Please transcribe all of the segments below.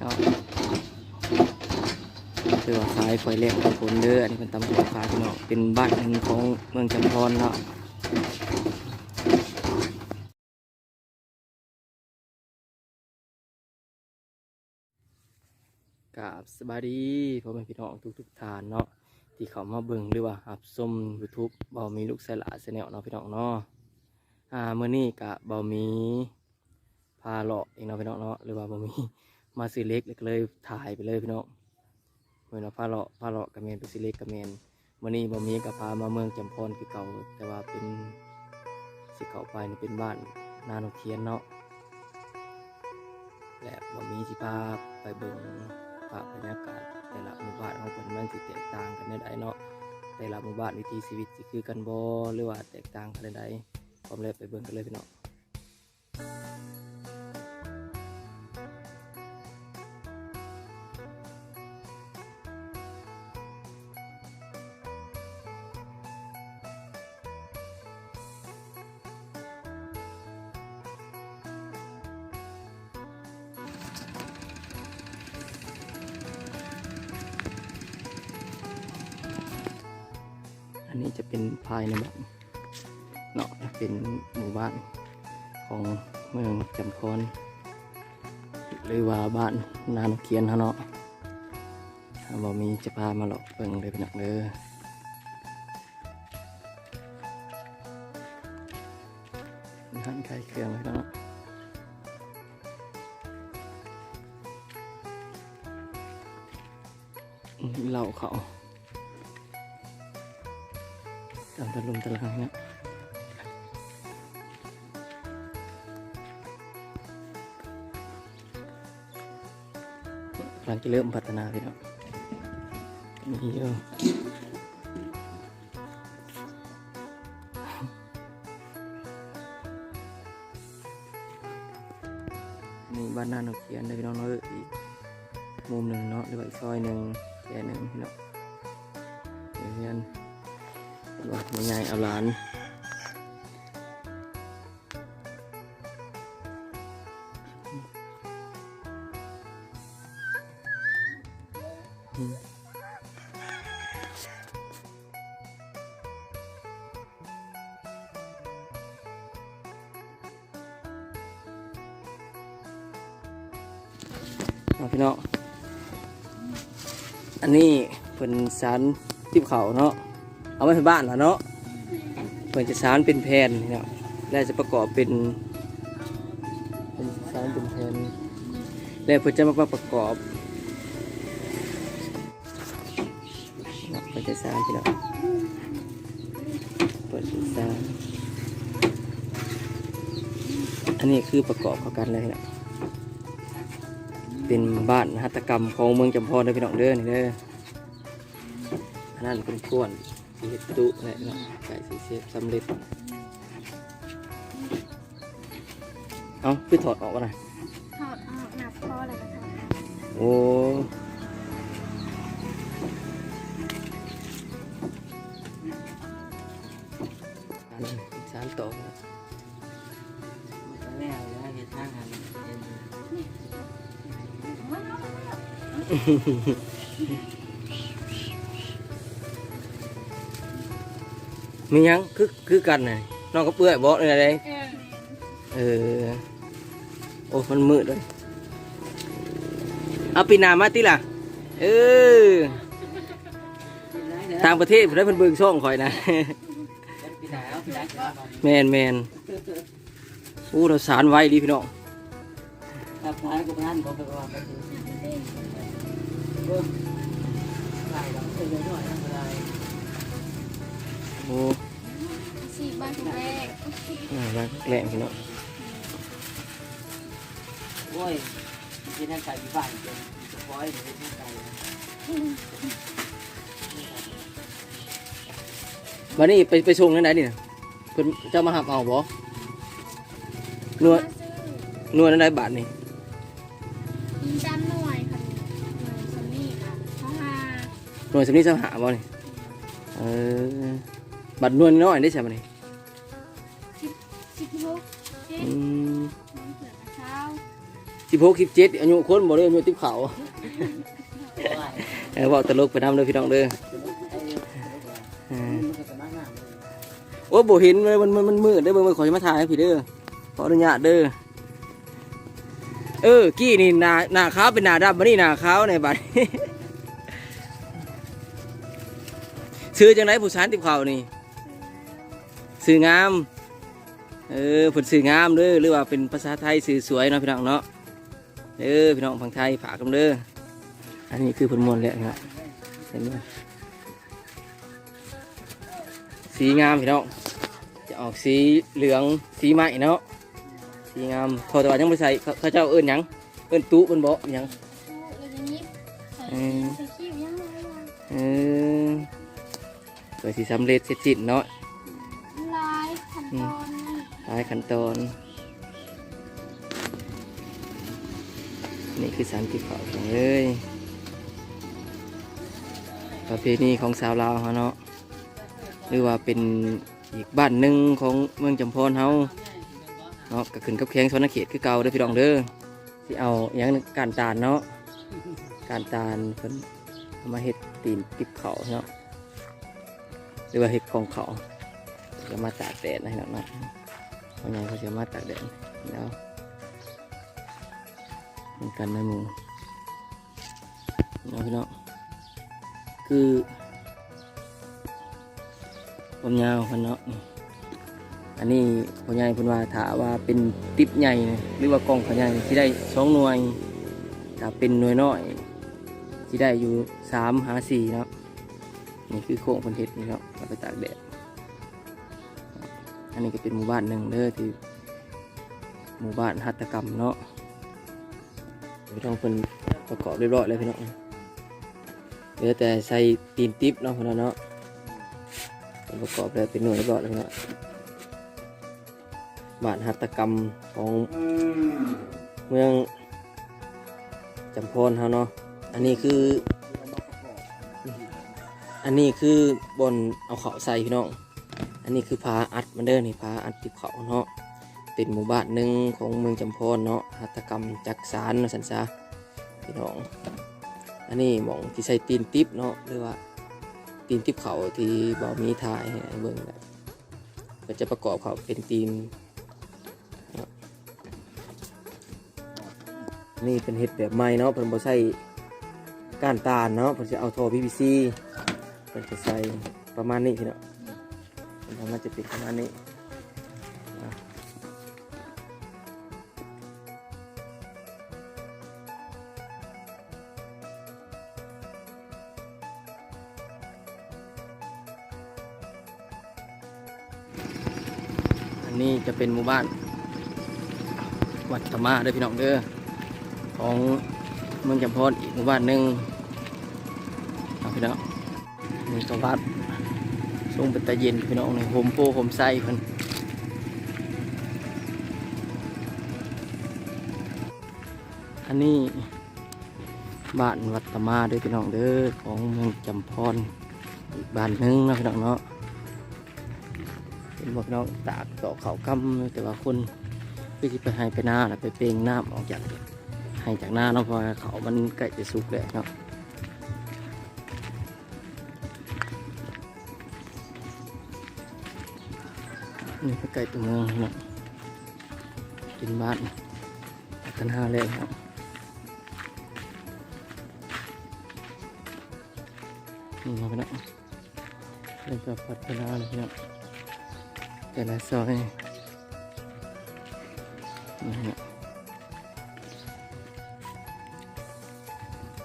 ครับคือว่ายคอยเรียกกับคนเด้ออันนี้เป็นตำบลฟ้าพี่น้องเป็นบ้านหนึ่งของเมืองจำพรเนาะกับสบายดีพ่อแม่พี่น้องทุกทุกทานเนาะที่เขามาเบิ่งหรือว่ารับชม YouTube เบามีลูกสลาแนลเนาะพี่น้องเนาะอ่ามื้อนี้กะเบามี พาเลาะเองเนาะพี่น้องเนาะหรือว่าบามีมาซื้อเล็กแล้วก็เลยถ่ายไปเลยพี่น้องเมื่อเราพาเลาะพาเลาะกับเมนไปซื้อเล็กกับเมนวันนี้บามีกับพามาเมืองจำพรคือเก่า แต่ว่าเป็นสิเก่าไปนี่เป็นบ้านนาโนเทียนเนาะและบามีที่พาไปเบิ่งภาพบรรยากาศแต่ละหมู่บ้านของเพิ่นมันสิแตกต่างกันในใดเนาะแต่ละหมู่บ้านวิถีชีวิตสิคือกันบ่หรือว่าแตกต่างกันในใดพร้อมแล้วไปเบิ่งกันเลยพี่น้อง อันนี้จะเป็นภายในแบบเนาะเป็นหมู่บ้านของเมืองจำพรหรือว่าบ้านนานเกียนเขาเนาะบ่มีจะพามาหลอกเบิ่งเลยเป็นหนักเลยมีหันไข่เครื่องไว้แล้วเนาะเหล่าเขา ตามตะลุมตะลังเนี่ยกำลังจะเริ่มพัฒนาพี่น้องมีเยอะนี่บ้านหน้าโนเขียนได้พี่น้องเนาะอีกมุมหนึ่งเนาะหรือว่าอีกซอยหนึ่งแค่หนึ่งพี่น้องเรียน ว่าไม่ง่เอาหลานเอาพี่น้อง อันนี้เป็นสันทิบเขาเนาะ เอาไว้ที่บ้านล้วเนาะเพื่อจะสารเป็นแผ่นเนาะแล้วจะประกอบเป็นเป็นสารเป็นแผ่นแล้วเพื่อจะมาประกอบเนาะเพื่อจะสารพี่เนาะเปิดสารอันนี้คือประกอบเข้ากันเลยเนะเป็นบ้านหัตถกรรมของเมืองจำพรเด้อพี่น้องเด้อนี่เด้ออันนั้นเป็นขวน เห็ดตุและเนาะไก่สีเสียบสำเร็จ เอาคือถอดออกกันนะถอดออกนับพ่อแล้วก็ถอดออกโอ้อันนี้อีกสามต่อนะแล้วแล้วเห็นทางหันเห็น มีหยังคือคือกันน่ะน้องก็เปื่อยบอกเลยอะไรเออเออ โอ้มันมืดเลยเอาปีหนามาติล่ะ เออ ทางประเทศผมได้เพิ่นเบิ่งช่องข่อยนะ แมนแมนอู้เราสารไว้ดีพี่น้องครับท้ายกับท่านก็ไปว่าไปดูไหลเราเคยเยอหน่อยทำอะไร อ้สี่บ้านแรกน่ารักแหลมพี่น้องโอ้ยที่นั่นไก่บ้านเป็นสปอยหรือที่ไก่วันนี้ไปไปชงนั่นไหนนี่นะเพิ่นเจ้ามาหับเอาบ่นวดมาซื้อนวดนั่นไหนบาทนี่มีด้านหน่วยค่ะหน่วยสนี่ค่ะห้องอาหน่วยสำนี้เจ้าหาบ่นี่เออ บัตรนวดน้อยได้ใช่ไหมนี่สิบหกเจ็ดอืมน้องเสือกระเช้าสิบหกสิบเจ็ดอายุคนบ่เลยอายุติ๊บเขาโอ้ยเออบอกตลกไปนำเลยพี่น้องเด้อไอ้มันก็จะมาหน้าเลยโอ้บ่เห็นเลยมันมันมันมืดเด้อเบิ่งมันขอจะมาถ่ายให้พี่เด้อขออนุญาตเด้อเออกี้นี่หน้าหน้าขาวเป็นหน้าดำบัดนี้หน้าขาวในบัดซื้อจังไดผู้สานติบเขานี่ ซื้องาม เออผลสื่องามเด้อหรือว่าเป็นภาษาไทยสื่อสวยเนาะพี่น้องเนาะเด้อพี่น้องฝั่งไทยฝากกันเด้ออันนี้คือผลมวลแหละครับเห็นไหมสีงามพี่น้องจะออกสีเหลืองสีไหม้เนาะสีงามพอแต่ว่ายังไม่ใส่เขาเขาเจ้าเอิ้นหยังเอิ้นตู้เอิ้นเบาะหยังเลยอย่างนี้ใส่อืมใส่ขี้ยังไงล่ะเออเปิดสีสำเร็จเสร็จสิ้นเนาะายขั้นตอน นี่คือสารติดเขาของเอ้ยประเพณีของสาวลาวเขาเนาะหรือว่าเป็นอีกบ้านหนึ่งของเมืองจำพรเฮาเนาะก็ขึ้นกับแข้งสวนเขตคือเก่าเด้อพี่น้องเด้อที่เอาอย่างการตาลเนาะการตาลเพิ่นมาเฮ็ดตีนติบเขาเนาะหรือว่าเฮ็ดของเขาจะมาตากแดดนะพี่น้องเนาะ เพราะงั้นเขาจะมาตากแดดแล้วมือนกันนะหมูเนาะพี่น้องคือความยาวมันเนาะอันนี้พ่อใหญ่พิ่นว่าถาว่าเป็นติ๊บใหญ่หรือว่ากล้องพ่อใหญ่ที่ได้สองหน่วยถ้าเป็นหน่วยน้อยที่ได้อยู่สามหาสี่เนาะนี่คือโค้งพันเทศนี่เนาะเอาไปตากแดด อันนี้ก็เป็นหมู่บ้านหนึ่งเด้อที่หมู่บ้านหัตถกรรมเนาะพี่น้องเพิ่นประกอบเรียบร้อยเลยพี่น้องเหลือแต่ใส่ตีนติ๊บเนาะพี่น้องเนาะประกอบแล้วเป็นหน่วยเรียบร้อยแล้วพี่น้องบ้านหัตถกรรมของเมืองจำพรเฮาเนาะ อันนี้คือ อันนี้คือบนเอาเขาใส่พี่น้อง อันนี้คือพาอัดมันเด้อนี่พาอัดติบเขาเนาะเป็นหมู่บ้านหนึ่งของเมืองจำพรเนาะหัตถกรรมจักสารนะสันซาพี่น้อง อันนี้หมองที่ใส่ตีนติบเนาะหรือว่าตีนติบเขาที่บ่มีถ่ายให้เบิ่งนะก็จะประกอบเขาเป็นตีนนี่เป็นเห็ดแบบใหม่เนาะเพิ่นบ่ใส่ก้านตาลเนาะเพิ่นจะเอาท่อ PVC เพิ่นจะใส่ประมาณนี้พี่น้อ งมันน่าจะปิดประมาณนี้อะอันนี้จะเป็นหมู่บ้าน วัดธรรมาเด้อพี่น้องเด้อของเมืองจำพรอีกหมู่บ้านหนึ่งเอาพี่น้องนี่ก็วัด ช่งเป็นตะเย็นพี่น้องในโฮมโปโฮมไส้เพิ่นอันนี้บ้านวัดตมาด้อพี่น้องเด้อของเมืองจำพรอีกบ้านหนึงนะพี่น้องเนาะเป็นพวกน้องตากดอเขากำแต่ว่าคนก็จะไปให้ไปหน้าแล้วไปเปลงน้ำออกจากให้จากหน้าเนาะเพราะว่าเขามันใกล้จะสุกแล้วเนาะ นี่ก็ใกล้ตัวเมืองนะเป็นบ้านพัฒนาเลยครับนี่นะพี่น้องเริ่มจะพัฒนาเลยพี่น้องแต่ละซอยนี่นะ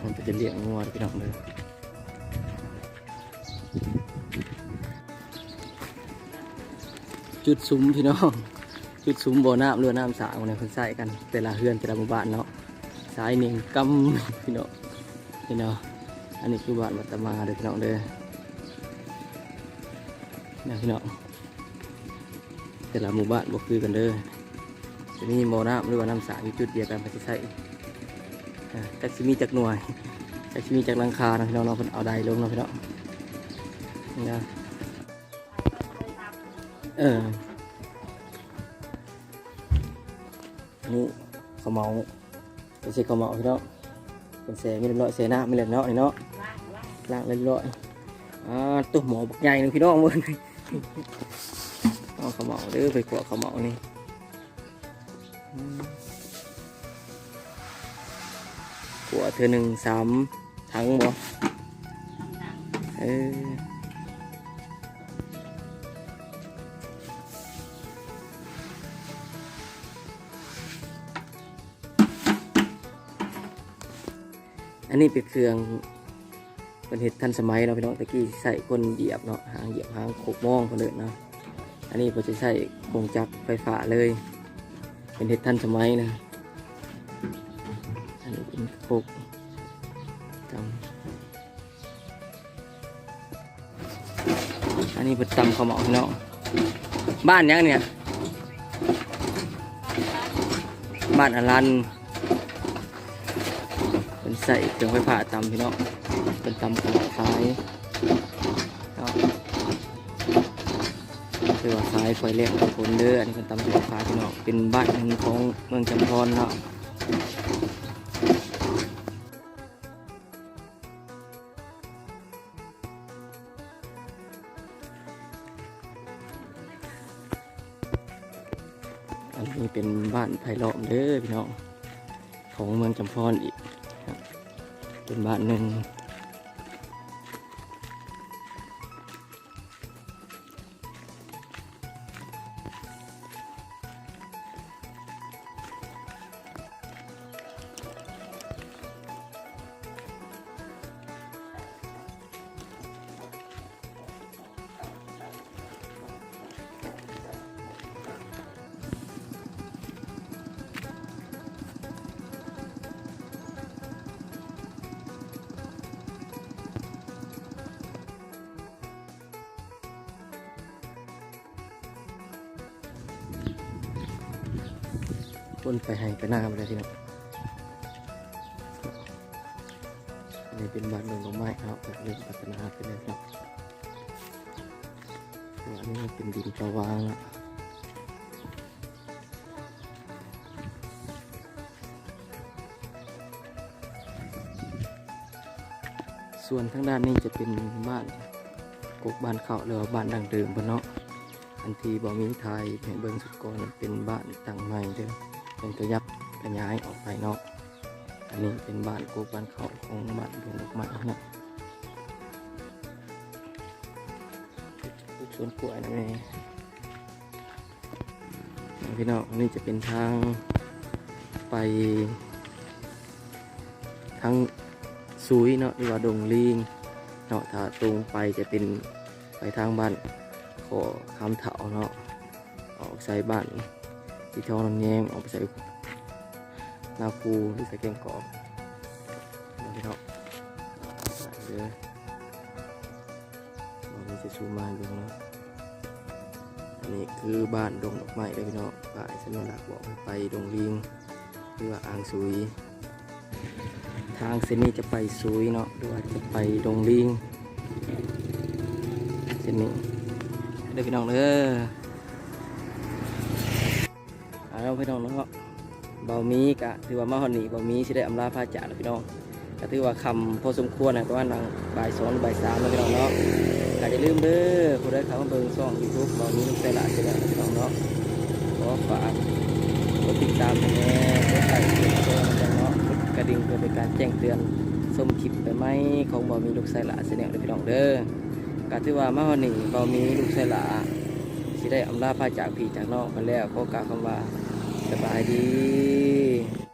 มันจะเลี้ยงงัวพี่น้องเลย จุดซุ้มพี่น้อง จุดซุ้มบ่อน้ำเรือน้ำสางเนี่ยเพิ่นใส่กันแต่ละเฮือนแต่ละหมู่บ้านเนาะสายหนึ่งกำพี่น้องพี่น้องอันนี้คือบ้านวัตมาเด้อพี่น้องเด้อนะพี่น้องแต่ละหมู่บ้านบ่คือกันเด้อจะมีบ่อน้ำหรือว่าน้ำสางอยู่จุดเดียวกันเพิ่นใส่อ่าก็สิมีจักหน่วยก็สิมีจักลังคานะพี่น้องเนาะเพิ่นเอาใดลงเนาะพี่น้องนี่นะ เออนี่ขาเมาเป็นเสกข้าวเหมาพี่น้องเป็นแสมีเรียบร้อยเสน้ำมีเรียบร้อยเนาะว่างว่างล้างเรียบร้อยอ่าตัวหมอบักใหญ่นึงพี่น้องมึงเอาข้าวเหมาเด้อไปขวข้าวเหมานี่อืมขวเธอหนึ่งสามถังบ่เออ นนี้เป็นเครื่องเป็นเห็ดทันสมัยเนาะพี่น้องตะกี้ใส่คนเหยียบเนาะหางเหยียบหางโขกมองคนเดินเนาะอันนี้เราจะใส่กงจักรไฟฟ้าเลย เป็นเห็ดทันสมัยนะอันนี้เป็นโขกจำอันนี้เป็นตำข้าวเหมาพี่น้องบ้านยังเนี่ยบ้านอลันเป็น ใส่เครื่องไฟฟ้าตำพี่น้องเป็นตำข้าวเหมายเนาะคือว่าขายคอยเลี้ยงคนเด้ออันนี้เป็นตำข้าวเหมายพี่น้องเป็นบ้านหนึ่งของเมืองจำพรเนาะอันนี้เป็นบ้านไผ่ล้อมเด้อพี่น้องของเมืองจำพรอีก เป็นบ้านหนึ่ง ต้นไปให้ไปหน้ามาเลยทีนี้อันนี้เป็นบ้านดงดอกไม้ครับแบบเริ่มพัฒนาขึ้นแล้วครับส่วนอันนี้เป็นดินประวางละส่วนทางด้านนี้จะเป็นบ้านกกบ้านเขาหรือว่าบ้านดังเดิมบนเนาะอันที่บ่มีไทยให้เบิ่งสุดก่อนเป็นบ้านต่างใหม่เด้อ เป็นกระยับกระย้ายออกไปเนาะอันนี้เป็นบ้านกูบ้านเขาของบ้านดวงดอกไม้เนาะปลูกสวนกล้วยนะแม่พี่น้องนนี้จะเป็นทางไปทางซุยเนาะหรือว่าดงลิงเนาะถ้าตรงไปจะเป็นไปทางบ้านขอคำเถาเนาะออกใส่บ้าน สีทองน้ำแยงออกไปใส่นาคูหรือใส่แกงกรอบเดี๋ยวพี่น้องใส่เลยเรามีจะซูมาดูเนาะอันนี้คือบ้านดงดอกไม้เลยพี่น้องป้ายสัญลักษณ์บอกไปดงลิงหรือว่าอ่างซุย ทางเส้นนี้จะไปซุยเนาะหรือว่าจะไปดงลิงเส้นนี้เด้อพี่น้องเด้อ เอาพี่น้องเนาะเบามีกะถือว่ามาหอนนี่เบามีสิได้อำลาพระจ่าแล้วพี่น้องก็ถือว่าคำพอสมควรนะประมาณหลังบ่ายสองหรือบ่ายสามแล้วพี่น้องเนาะก็อย่าลืมเด้อผู้ใดเข้ามาเบิ่งช่องยูทูบเบามีลูกไสละสิแล้พี่น้องเนาะขอฝากกดติดตามแน่กดไลค์กดแชร์นะเนาะกดกระดิ่งเพื่อเป็นการแจ้งเตือนชมคลิปไปไหมของเบามีลูกไสละสิแล้วพี่น้องเด้อก็ถือว่ามาหอนนี่เบามีลูกไสละสิได้อำลาพระจากพี่จากน้องมาแล้วขอกล่าวคำว่า สบายดี